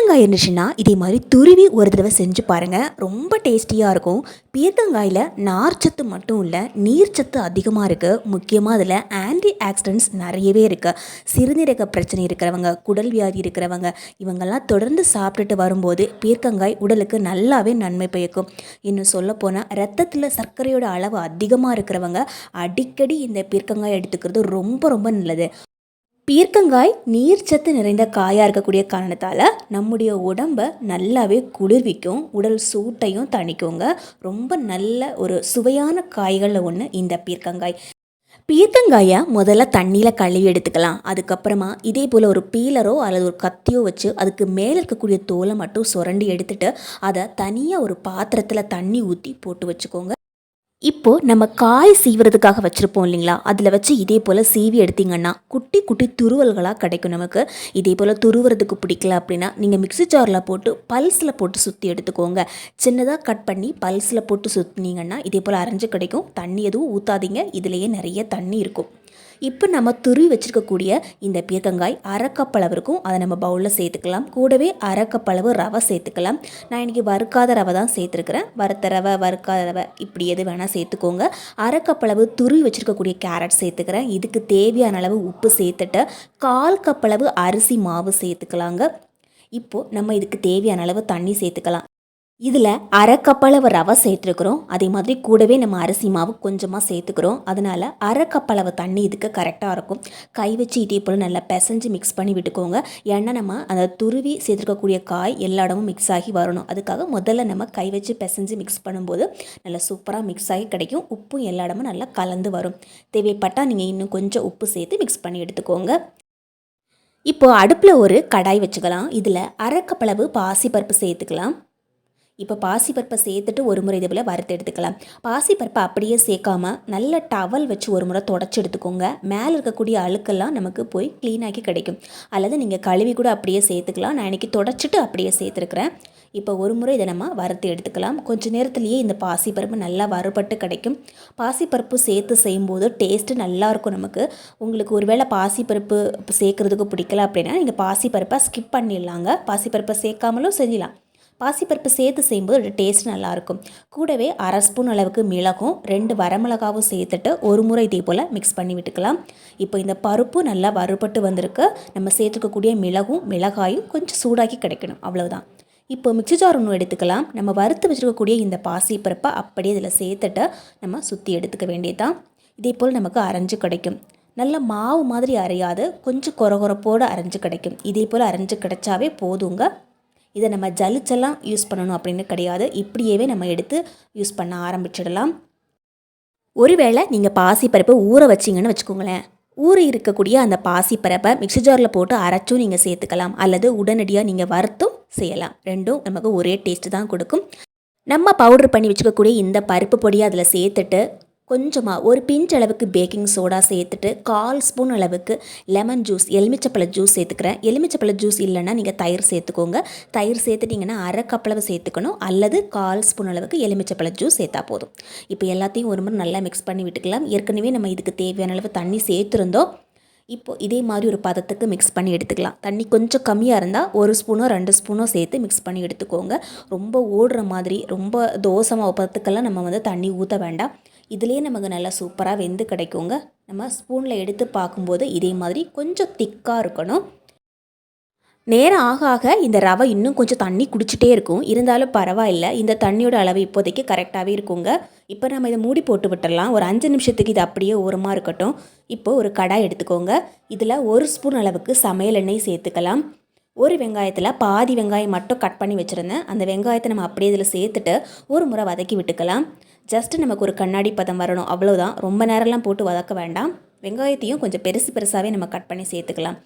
பீர்க்கங்காய் இருந்துச்சுன்னா இதே மாதிரி துருவி ஒரு தடவை செஞ்சு பாருங்கள் ரொம்ப டேஸ்டியாக இருக்கும். பீர்க்கங்காயில் நார்ச்சத்து மட்டும் இல்லை நீர்ச்சத்து அதிகமாக இருக்குது முக்கியமாக அதில் ஆன்டி ஆக்சிடென்ட்ஸ் நிறையவே இருக்குது சிறுநீரக பிரச்சனை இருக்கிறவங்க குடல் வியாதி இருக்கிறவங்க இவங்கெல்லாம் தொடர்ந்து சாப்பிட்டுட்டு வரும்போது பீர்க்கங்காய் உடலுக்கு நல்லாவே நன்மை பயக்கும். இன்னும் சொல்லப்போனால் ரத்தத்தில் சர்க்கரையோட அளவு அதிகமாக இருக்கிறவங்க அடிக்கடி இந்த பீர்க்கங்காய் எடுத்துக்கிறது ரொம்ப ரொம்ப நல்லது. பீர்க்கங்காய் நீர்ச்சத்து நிறைந்த காயாக இருக்கக்கூடிய காரணத்தால் நம்முடைய உடம்பை நல்லாவே குளிர்விக்கும் உடல் சூட்டையும் தணிக்குங்க. ரொம்ப நல்ல ஒரு சுவையான காய்களில் ஒன்று இந்த பீர்க்கங்காய். பீர்க்கங்காயை முதல்ல தண்ணியில் கழுவி எடுத்துக்கலாம். அதுக்கப்புறமா இதே போல் ஒரு பீலரோ அல்லது ஒரு கத்தியோ வச்சு அதுக்கு மேலே இருக்கக்கூடிய தோலை மட்டும் சுரண்டி எடுத்துட்டு அதை தனியாக ஒரு பாத்திரத்தில் தண்ணி ஊற்றி போட்டு வச்சுக்கோங்க. இப்போது நம்ம காய் சீவுறதுக்காக வச்சுருப்போம் இல்லைங்களா? அதில் வச்சு இதே போல் சீவி எடுத்தீங்கன்னா குட்டி குட்டி துருவல்களாக கிடைக்கும் நமக்கு. இதே போல் துருவுறதுக்கு பிடிக்கல அப்படின்னா நீங்கள் மிக்ஸி ஜாரில் போட்டு பல்ஸில் போட்டு சுற்றி எடுத்துக்கோங்க. சின்னதாக கட் பண்ணி பல்ஸில் போட்டு சுற்றினீங்கன்னா இதே போல் அரைஞ்சு கிடைக்கும். தண்ணி எதுவும் ஊற்றாதீங்க இதுலேயே நிறைய தண்ணி இருக்கும். இப்போ நம்ம துருவி வச்சுருக்கக்கூடிய இந்த பீர்க்கங்காய் அரைக்கப்பளவு அதை நம்ம பவுலில் சேர்த்துக்கலாம். கூடவே அரைக்கப்பளவு ரவை சேர்த்துக்கலாம். நான் இன்றைக்கி வறுக்காத ரவை தான் சேர்த்துருக்குறேன். வறுத்த ரவை வறுக்காத ரவை இப்படி எது வேணால் சேர்த்துக்கோங்க. அரைக்கப்பளவு துருவி வச்சுருக்கக்கூடிய கேரட் சேர்த்துக்கிறேன். இதுக்கு தேவையான அளவு உப்பு சேர்த்துட்டு கால் கப்பளவு அரிசி மாவு சேர்த்துக்கலாங்க. இப்போது நம்ம இதுக்கு தேவையான அளவு தண்ணி சேர்த்துக்கலாம். இதில் அரை கப்பளவு ரவை சேர்த்துருக்குறோம். அதே மாதிரி கூடவே நம்ம அரிசி மாவு கொஞ்சமாக சேர்த்துக்கிறோம். அதனால் அரை கப்பளவு தண்ணி இதுக்கு கரெக்டாக இருக்கும். கை வச்சு இதே போல் நல்லா பிசைஞ்சு மிக்ஸ் பண்ணி விட்டுக்கோங்க. ஏன்னா நம்ம அந்த துருவி சேர்த்துருக்கக்கூடிய காய் எல்லா இடமும் மிக்ஸ் ஆகி வரணும். அதுக்காக முதல்ல நம்ம கை வச்சு பிசைஞ்சு மிக்ஸ் பண்ணும்போது நல்லா சூப்பராக மிக்ஸ் ஆகி கிடைக்கும். உப்பும் எல்லா இடமும் நல்லா கலந்து வரும். தேவைப்பட்டால் நீங்கள் இன்னும் கொஞ்சம் உப்பு சேர்த்து மிக்ஸ் பண்ணி எடுத்துக்கோங்க. இப்போது அடுப்பில் ஒரு கடாய் வச்சுக்கலாம். இதில் அரைக்கப்பளவு பாசிப்பருப்பு சேர்த்துக்கலாம். இப்போ பாசிப்பருப்பை சேர்த்துட்டு ஒரு முறை இதே வறுத்து எடுத்துக்கலாம். பாசிப்பருப்பை அப்படியே சேர்க்காம நல்ல டவல் வச்சு ஒரு முறை தொடச்சி எடுத்துக்கோங்க. மேலே இருக்கக்கூடிய அழுக்கெல்லாம் நமக்கு போய் க்ளீனாகி கிடைக்கும். அல்லது நீங்கள் கழுவி கூட அப்படியே சேர்த்துக்கலாம். நான் இன்றைக்கி தொடச்சிட்டு அப்படியே சேர்த்துருக்குறேன். இப்போ ஒரு முறை இதை நம்ம வறுத்து எடுத்துக்கலாம். கொஞ்சம் நேரத்துலேயே இந்த பாசிப்பருப்பு நல்லா வறுபட்டு கிடைக்கும். பாசிப்பருப்பு சேர்த்து செய்யும்போது டேஸ்ட்டு நல்லாயிருக்கும் நமக்கு. உங்களுக்கு ஒருவேளை பாசிப்பருப்பு சேர்க்குறதுக்கு பிடிக்கல அப்படின்னா நீங்கள் பாசிப்பருப்பை ஸ்கிப் பண்ணிடலாங்க. பாசிப்பருப்பை சேர்க்காமலும் செஞ்சிடலாம். பாசிப்பருப்பு சேர்த்து செய்யும்போது டேஸ்ட் நல்லாயிருக்கும். கூடவே அரை ஸ்பூன் அளவுக்கு மிளகும் ரெண்டு வரமிளகாவும் சேர்த்துட்டு ஒரு முறை இதே போல் மிக்ஸ் பண்ணி விட்டுக்கலாம். இப்போ இந்த பருப்பு நல்லா வறுபட்டு வந்திருக்கு. நம்ம சேர்த்துக்கக்கூடிய மிளகும் மிளகாயும் கொஞ்சம் சூடாக்கி கிடைக்கணும். அவ்வளோதான் இப்போ மிக்சி ஜார் ஒன்று எடுத்துக்கலாம். நம்ம வறுத்து வச்சுருக்கக்கூடிய இந்த பாசிப்பருப்பை அப்படியே இதில் சேர்த்துட்டு நம்ம சுற்றி எடுத்துக்க வேண்டியதுதான். இதே போல் நமக்கு அரைஞ்சு கிடைக்கும். நல்ல மாவு மாதிரி அரையாது. கொஞ்சம் குறகுறப்போடு அரைஞ்சு கிடைக்கும். இதே போல் அரைஞ்சு கிடைச்சாவே போதுங்க. இதை நம்ம ஜலிச்செல்லாம் யூஸ் பண்ணணும் அப்படின்னு கிடையாது. இப்படியே நம்ம எடுத்து யூஸ் பண்ண ஆரம்பிச்சிடலாம். ஒருவேளை நீங்கள் பாசிப்பருப்பை ஊற வச்சிங்கன்னு வச்சுக்கோங்களேன். ஊறி இருக்கக்கூடிய அந்த பாசிப்பரப்பை மிக்சி ஜாரில் போட்டு அரைச்சும் நீங்கள் சேர்த்துக்கலாம். அல்லது உடனடியாக நீங்கள் வறுத்தும் செய்யலாம். ரெண்டும் நமக்கு ஒரே டேஸ்ட்டு தான் கொடுக்கும். நம்ம பவுட்ரு பண்ணி வச்சுக்கக்கூடிய இந்த பருப்பு பொடியை அதில் சேர்த்துட்டு கொஞ்சமாக ஒரு பிஞ்ச் அளவுக்கு பேக்கிங் சோடா சேர்த்துட்டு கால் ஸ்பூன் அளவுக்கு லெமன் ஜூஸ் எலுமிச்சப்பழ ஜூஸ் சேர்த்துக்கிறேன். எலுமிச்சப்பழ ஜூஸ் இல்லைன்னா நீங்கள் தயிர் சேர்த்துக்கோங்க. தயிர் சேர்த்துட்டிங்கன்னா அரை கப்பளவு சேர்த்துக்கணும். அல்லது கால் ஸ்பூன் அளவுக்கு எலுமிச்சப்பழ ஜூஸ் சேர்த்தா போதும். இப்போ எல்லாத்தையும் ஒரு முறை நல்லா மிக்ஸ் பண்ணி விட்டுக்கலாம். ஏற்கனவே நம்ம இதுக்கு தேவையான அளவு தண்ணி சேர்த்துருந்தோம். இப்போ இதே மாதிரி ஒரு பதத்துக்கு மிக்ஸ் பண்ணி எடுத்துக்கலாம். தண்ணி கொஞ்சம் கம்மியாக இருந்தால் ஒரு ஸ்பூனோ ரெண்டு ஸ்பூனோ சேர்த்து மிக்ஸ் பண்ணி எடுத்துக்கோங்க. ரொம்ப ஓடுற மாதிரி ரொம்ப தோசமாக பதத்துக்கெல்லாம் நம்ம வந்து தண்ணி ஊற்ற வேண்டாம். இதுலேயே நமக்கு நல்லா சூப்பராக வெந்து கிடைக்குங்க. நம்ம ஸ்பூனில் எடுத்து பார்க்கும்போது இதே மாதிரி கொஞ்சம் திக்காக இருக்கணும். நேரம் ஆக ஆக இந்த ரவை இன்னும் கொஞ்சம் தண்ணி குடிச்சிட்டே இருக்கும். இருந்தாலும் பரவாயில்ல. இந்த தண்ணியோட அளவு இப்போதைக்கு கரெக்டாகவே இருக்குங்க. இப்போ நம்ம இதை மூடி போட்டு விட்டுடலாம் ஒரு அஞ்சு நிமிஷத்துக்கு இது அப்படியே ஓரமாக இருக்கட்டும். இப்போ ஒரு கடாய் எடுத்துக்கோங்க. இதில் ஒரு ஸ்பூன் அளவுக்கு சமையல் எண்ணெய் சேர்த்துக்கலாம். ஒரு வெங்காயத்தில் பாதி வெங்காயம் மட்டும் கட் பண்ணி வச்சுருந்தேன். அந்த வெங்காயத்தை நம்ம அப்படியே இதில் சேர்த்துட்டு ஒரு முறை வதக்கி விட்டுக்கலாம். ஜஸ்ட்டு நமக்கு ஒரு கண்ணாடி பதம் வரணும். அவ்வளோதான் ரொம்ப நேரம்லாம் போட்டு வதக்க வேண்டாம். வெங்காயத்தையும் கொஞ்சம் பெருசு பெருசாகவே நம்ம கட் பண்ணி சேர்த்துக்கலாம்.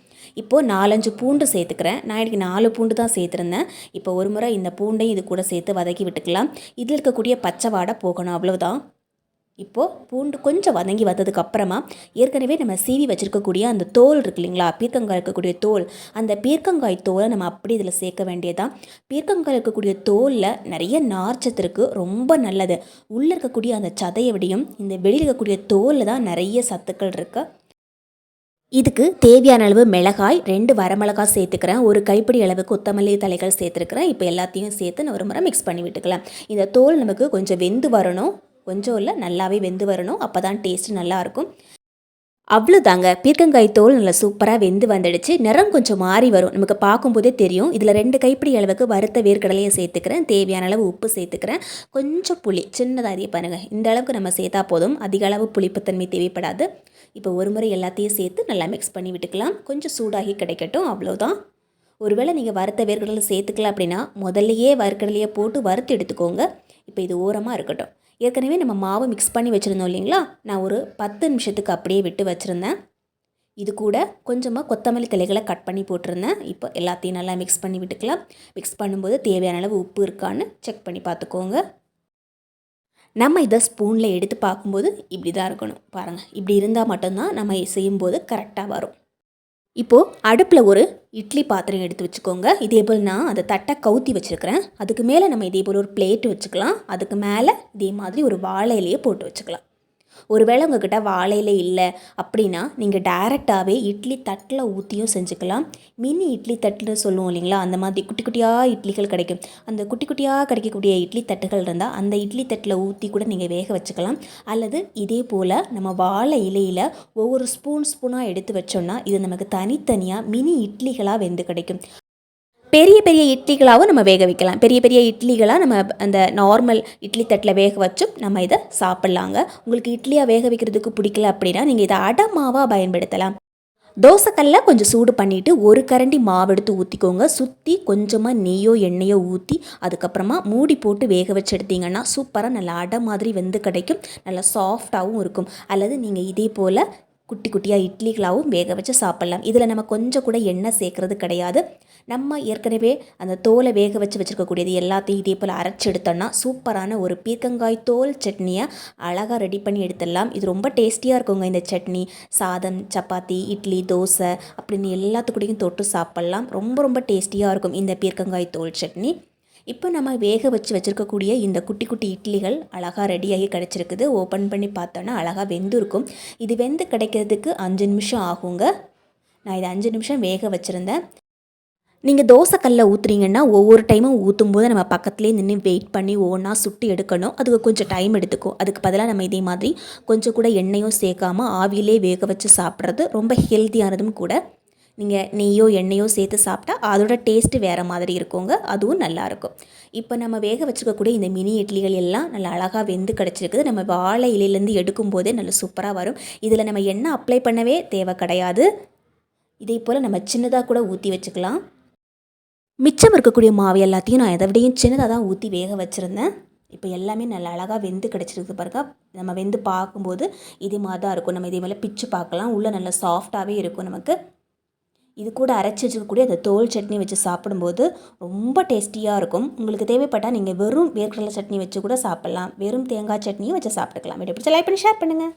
இப்போது நாலஞ்சு பூண்டு சேர்த்துக்கிறேன். நான் இன்றைக்கி நாலு பூண்டு தான் சேர்த்துருந்தேன். இப்போ ஒரு முறை இந்த பூண்டையும் இது கூட சேர்த்து வதக்கி விட்டுக்கலாம். இதில் இருக்கக்கூடிய பச்சை வாடை போகணும். அவ்வளோதான் இப்போது பூண்டு கொஞ்சம் வதங்கி வந்ததுக்கு அப்புறமா ஏற்கனவே நம்ம சீவி வச்சுருக்கக்கூடிய அந்த தோல் இருக்கு இல்லைங்களா? பீர்க்கங்காய் இருக்கக்கூடிய தோல். அந்த பீர்க்கங்காய் தோலை நம்ம அப்படி இதில் சேர்க்க வேண்டியதான் பீர்க்கங்காய் இருக்கக்கூடிய தோலில் நிறைய நார்ச்சத்து இருக்குது ரொம்ப நல்லது. உள்ளே இருக்கக்கூடிய அந்த சதையை விடையும் இந்த வெளியில் இருக்கக்கூடிய தோலில் தான் நிறைய சத்துக்கள் இருக்குது இதுக்கு தேவையான அளவு மிளகாய் ரெண்டு வரமிளகாய் சேர்த்துக்கிறேன். ஒரு கைப்பிடி அளவு கொத்தமல்லி தலைகள் சேர்த்துருக்கிறேன். இப்போ எல்லாத்தையும் சேர்த்து நான் ஒரு முறை மிக்ஸ் பண்ணி விட்டுக்கலாம். இந்த தோல் நமக்கு கொஞ்சம் வெந்து வரணும். கொஞ்சம் இல்லை நல்லாவே வெந்து வரணும். அப்போ தான் டேஸ்ட்டு நல்லாயிருக்கும் அவ்வளோதாங்க. பீர்க்கங்காய் தோல் நல்லா சூப்பராக வெந்து வந்துடுச்சு. நிறம் கொஞ்சம் மாறி வரும். நமக்கு பார்க்கும்போதே தெரியும். இதில் ரெண்டு கைப்பிடி அளவுக்கு வறுத்த வேர்க்கடலையை சேர்த்துக்கிறேன். தேவையான அளவு உப்பு சேர்த்துக்கிறேன். கொஞ்சம் புளி சின்னதாக அறிய பாருங்கள் இந்த அளவுக்கு நம்ம சேர்த்தா போதும். அதிக அளவு புளிப்புத்தன்மை தேவைப்படாது. இப்போ ஒரு முறை எல்லாத்தையும் சேர்த்து நல்லா மிக்ஸ் பண்ணி விட்டுக்கலாம். கொஞ்சம் சூடாகி கிடைக்கட்டும். அவ்வளோதான். ஒருவேளை நீங்கள் வறுத்த வேர்க்கடலை சேர்த்துக்கல அப்படின்னா முதல்லையே வறுக்கடலையை போட்டு வறுத்து எடுத்துக்கோங்க. இப்போ இது ஓரமாக இருக்கட்டும். ஏற்கனவே நம்ம மாவு மிக்ஸ் பண்ணி வச்சுருந்தோம் இல்லைங்களா? நான் ஒரு பத்து நிமிஷத்துக்கு அப்படியே விட்டு வச்சுருந்தேன். இது கூட கொஞ்சமாக கொத்தமல்லி தலைகளை கட் பண்ணி போட்டிருந்தேன். இப்போ எல்லாத்தையும் நல்லா மிக்ஸ் பண்ணி விட்டுக்கலாம். மிக்ஸ் பண்ணும்போது தேவையான அளவு உப்பு இருக்கான்னு செக் பண்ணி பார்த்துக்கோங்க. நம்ம இதை ஸ்பூனில் எடுத்து பார்க்கும்போது இப்படி தான் இருக்கணும். பாருங்கள் இப்படி இருந்தால் மட்டும்தான் நம்ம செய்யும்போது கரெக்டாக வரும். இப்போது அடுப்பில் ஒரு இட்லி பாத்திரம் எடுத்து வச்சுக்கோங்க. இதே போல் நான் அந்த தட்டை கவுத்தி வச்சுருக்கிறேன். அதுக்கு மேலே நம்ம இதே போல் ஒரு பிளேட் வச்சுக்கலாம். அதுக்கு மேலே இதே மாதிரி ஒரு வாழை இலையை போட்டு வச்சுக்கலாம். ஒருவேளை உங்ககிட்ட வாழையில இல்லை அப்படின்னா நீங்கள் டைரெக்டாகவே இட்லி தட்டில் ஊற்றியும் செஞ்சுக்கலாம். மினி இட்லி தட்டுன்னு சொல்லுவோம் இல்லைங்களா? அந்த மாதிரி குட்டி குட்டியாக இட்லிகள் கிடைக்கும். அந்த குட்டி குட்டியாக கிடைக்கக்கூடிய இட்லி தட்டுகள் இருந்தால் அந்த இட்லி தட்டில் ஊற்றி கூட நீங்கள் வேக வச்சுக்கலாம். அல்லது இதே போல் நம்ம வாழை இலையில் ஒவ்வொரு ஸ்பூன் ஸ்பூனாக எடுத்து வச்சோன்னா இது நமக்கு தனித்தனியாக மினி இட்லிகளாக வெந்து கிடைக்கும். பெரிய பெரிய இட்லிகளாகவும் நம்ம வேக வைக்கலாம். பெரிய பெரிய இட்லிகளாக நம்ம அந்த நார்மல் இட்லி தட்டில் வேக வச்சும் நம்ம இதை சாப்பிட்லாங்க. உங்களுக்கு இட்லியாக வேக வைக்கிறதுக்கு பிடிக்கல அப்படின்னா நீங்கள் இதை அடமாவாக பயன்படுத்தலாம். தோசைக்கல்ல கொஞ்சம் சூடு பண்ணிவிட்டு ஒரு கரண்டி மாவு எடுத்து ஊற்றிக்கோங்க சுற்றி கொஞ்சமாக நெய்யோ எண்ணெயோ ஊற்றி அதுக்கப்புறமா மூடி போட்டு வேக வச்சு எடுத்தீங்கன்னா சூப்பராக நல்லா அடை மாதிரி வெந்து கிடைக்கும். நல்லா சாஃப்டாகவும் இருக்கும். அல்லது நீங்கள் இதே போல் குட்டி குட்டியாக இட்லிகளாகவும் வேக வச்சு சாப்பிட்லாம். இதில் நம்ம கொஞ்சம் கூட எண்ணெய் சேர்க்குறது கிடையாது. நம்ம ஏற்கனவே அந்த தோலை வேக வச்சு வச்சுருக்கக்கூடியது எல்லாத்தையும் இதே போல் அரைச்சி எடுத்தோன்னா சூப்பரான ஒரு பீர்க்கங்காய் தோல் சட்னியை அழகாக ரெடி பண்ணி எடுத்துடலாம். இது ரொம்ப டேஸ்டியாக இருக்குங்க இந்த சட்னி. சாதம் சப்பாத்தி இட்லி தோசை அப்படின்னு எல்லாத்துக்கூடையும் தொட்டு சாப்பிட்லாம். ரொம்ப ரொம்ப டேஸ்டியாக இருக்கும் இந்த பீர்க்கங்காய் தோல் சட்னி. இப்போ நம்ம வேக வச்சு வச்சுருக்கக்கூடிய இந்த குட்டி குட்டி இட்லிகள் அழகாக ரெடியாகி கிடச்சிருக்குது. ஓப்பன் பண்ணி பார்த்தோன்னா அழகாக வெந்திருக்கும். இது வெந்து கிடைக்கிறதுக்கு அஞ்சு நிமிஷம் ஆகுங்க. நான் இதை அஞ்சு நிமிஷம் வேக வச்சுருந்தேன். நீங்கள் தோசைக்கல்ல ஊற்றுறீங்கன்னா ஒவ்வொரு டைமும் ஊற்றும் போது நம்ம பக்கத்துலேயே நின்று வெயிட் பண்ணி ஒவ்வொன்றா சுட்டு எடுக்கணும். அதுக்கு கொஞ்சம் டைம் எடுத்துக்கும் அதுக்கு பதிலாக நம்ம இதே மாதிரி கொஞ்சம் கூட எண்ணெயும் சேர்க்காமல் ஆவியிலே வேக வச்சு சாப்பிட்றது ரொம்ப ஹெல்த்தியானதும் கூட. நீங்கள் நெய்யோ எண்ணெயோ சேர்த்து சாப்பிட்டா அதோட டேஸ்ட்டு வேறு மாதிரி இருக்குங்க. அதுவும் நல்லாயிருக்கும் இப்போ நம்ம வேக வச்சுக்கக்கூடிய இந்த மினி இட்லிகள் எல்லாம் நல்லா அழகாக வெந்து கிடச்சிருக்குது. நம்ம வாழை இலையிலேருந்து எடுக்கும்போதே நல்லா சூப்பராக வரும். இதில் நம்ம எண்ணெய் அப்ளை பண்ணவே தேவை கிடையாது. இதே போல் நம்ம சின்னதாக கூட ஊற்றி வச்சுக்கலாம். மிச்சம் இருக்கக்கூடிய மாவு எல்லாத்தையும் நான் எதை விடையும் சின்னதாக தான் ஊற்றி வேக வச்சுருந்தேன். இப்போ எல்லாமே நல்லா அழகாக வெந்து கிடச்சிருக்கு பாருங்க. நம்ம வெந்து பார்க்கும்போது இதே மாதிரி தான் இருக்கும். நம்ம இதே மாதிரி பிச்சு பார்க்கலாம். உள்ளே நல்லா சாஃப்டாகவே இருக்கும் நமக்கு. இது கூட அரைச்சி வச்சுக்கக்கூடிய அந்த தோல் சட்னி வச்சு சாப்பிடும்போது ரொம்ப டேஸ்டியாக இருக்கும். உங்களுக்கு தேவைப்பட்டால் நீங்கள் வெறும் வேர்க்கடலை சட்னி வச்சு கூட சாப்பிட்லாம். வெறும் தேங்காய் சட்னியும் வச்சு சாப்பிட்டுக்கலாம். வீடியோ பிடிச்ச லைக் பண்ணி ஷேர் பண்ணுங்கள்